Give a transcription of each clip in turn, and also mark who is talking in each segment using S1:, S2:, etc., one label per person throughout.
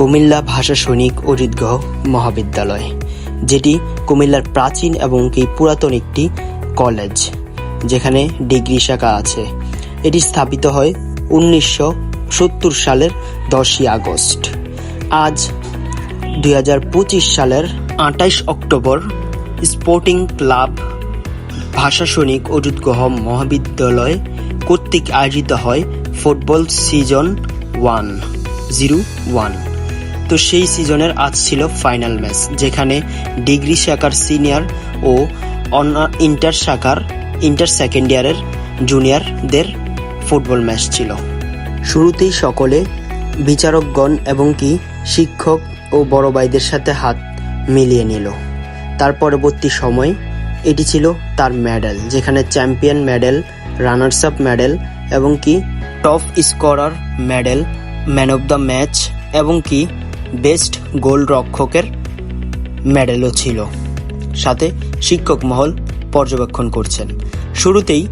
S1: কুমিল্লা ভাষা সৈনিক অজিতগহ মহাবিদ্যালয়, যেটি কুমিল্লার প্রাচীন এবং কি পুরাতন একটি কলেজ, যেখানে ডিগ্রি শাখা আছে। এটি স্থাপিত হয় উনিশশো সত্তর সালের দশই আগস্ট। আজ দু হাজার পঁচিশ সালের আঠাইশ অক্টোবর, স্পোর্টিং ক্লাব ভাষা সৈনিক অযুতগহ মহাবিদ্যালয় কর্তৃক আয়োজিত হয় football season one, zero one. তো সেই সিজনের আজ ছিল ফাইনাল ম্যাচ, যেখানে ডিগ্রি শাখার সিনিয়র ও ইন্টার শাখার ইন্টার সেকেন্ড ইয়ারের জুনিয়রদের ফুটবল ম্যাচ ছিল। শুরুতেই সকলে বিচারকগণ এবং কি শিক্ষক ও বড় ভাইদের সাথে হাত মিলিয়ে নিল। তার পরবর্তী সময় এটি ছিল তার মেডেল, যেখানে champion medal, runners up medal এবং কি top scorer medal, man of the match এবং কি বেস্ট গোল রক্ষকের মেডেলও ছিল। সাথে শিক্ষক মহল পর্যবেক্ষণ করছেন। শুরুতেই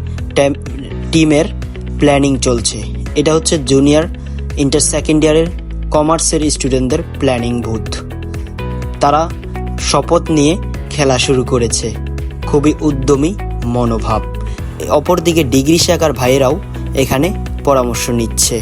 S1: টিমের প্ল্যানিং চলছে। এটা হচ্ছে জুনিয়র ইন্টার সেকেন্ড ইয়ারের কমার্সের স্টুডেন্টদের প্ল্যানিং বুথ। তারা শপথ নিয়ে খেলা শুরু করেছে। খুবই উদ্যমী মনোভাব। অপরদিকে ডিগ্রি শাখার ভাইয়েরাও এখানে পরামর্শ নিচ্ছে।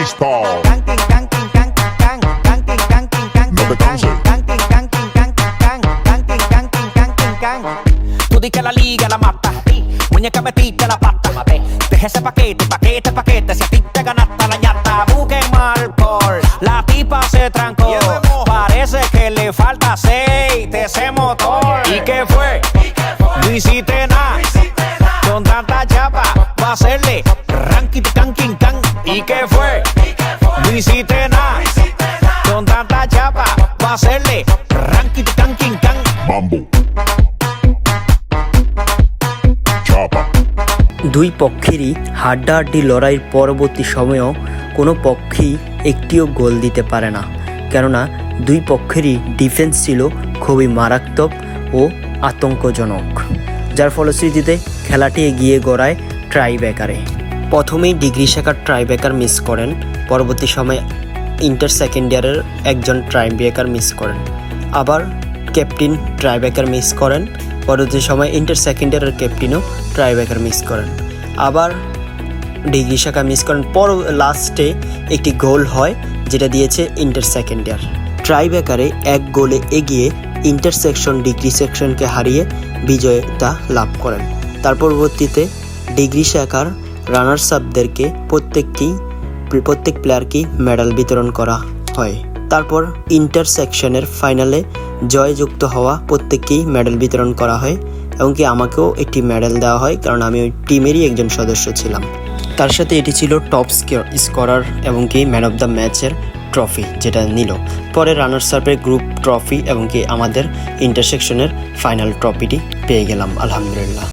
S2: canking, canking, canking, can. Tú di que la liga la mata. Muñeca metiste la pata. Deja ese paquete, paquete, paquete. Si a ti te ganaste la ñata, busquen mal por. La tipa se trancó. Parece que le falta aceite ¿Y qué fue? No hiciste nada. Con tanta chapa, va a hacerle ranking, canking, can.
S3: Mambo. Chapa.
S1: দুই পক্ষেরই হাড্ডাহাড্ডি লড়াইয়ের পরবর্তী সময়েও কোনো পক্ষই একটিও গোল দিতে পারে না কেননা দুই পক্ষেরই ডিফেন্স ছিল খুবই মারাত্মক ও আতঙ্কজনক যার ফলশ্রুতিতে খেলাটি এগিয়ে গড়ায় ট্রাইব্যাকারে প্রথমেই ডিগ্রি শাখার ট্রাইব্যাকার মিস করেন। পরবর্তী সময়ে ইন্টার সেকেন্ড ইয়ারের একজন ট্রাইব্যাকার মিস করেন। আবার ক্যাপ্টেন ট্রাইব্যাকার মিস করেন। পরবর্তী সময় ইন্টার সেকেন্ড ইয়ারের ক্যাপ্টেনও ট্রাইব্যাকার মিস করেন। আবার ডিগ্রি শাখা মিস করেন। পর লাস্টে একটি গোল হয়, যেটা দিয়েছে ইন্টার সেকেন্ড ইয়ার ট্রাইব্যাকারে এক গোলে এগিয়ে ইন্টারসেকশন ডিগ্রি সেকশনকে হারিয়ে বিজয়তা লাভ করেন। তার পরবর্তীতে ডিগ্রি শাখার রানার্স আপদেরকে প্রত্যেককেই প্রত্যেক প্লেয়ারকেই মেডেল বিতরণ করা হয়। তারপর ইন্টারসেকশনের ফাইনালে জয়যুক্ত হওয়া প্রত্যেককেই মেডেল বিতরণ করা হয় এবং কি আমাকেও একটি মেডেল দেওয়া হয় কারণ আমি ওই টিমেরই একজন সদস্য ছিলাম। তার সাথে এটি ছিল টপ স্কোরার এবং কি ম্যান অফ দ্য ম্যাচের ট্রফি যেটা নিল। পরে রানার্স আপের গ্রুপ ট্রফি এবং কি আমাদের ইন্টারসেকশনের ফাইনাল ট্রফিটি পেয়ে গেলাম, আলহামদুলিল্লাহ।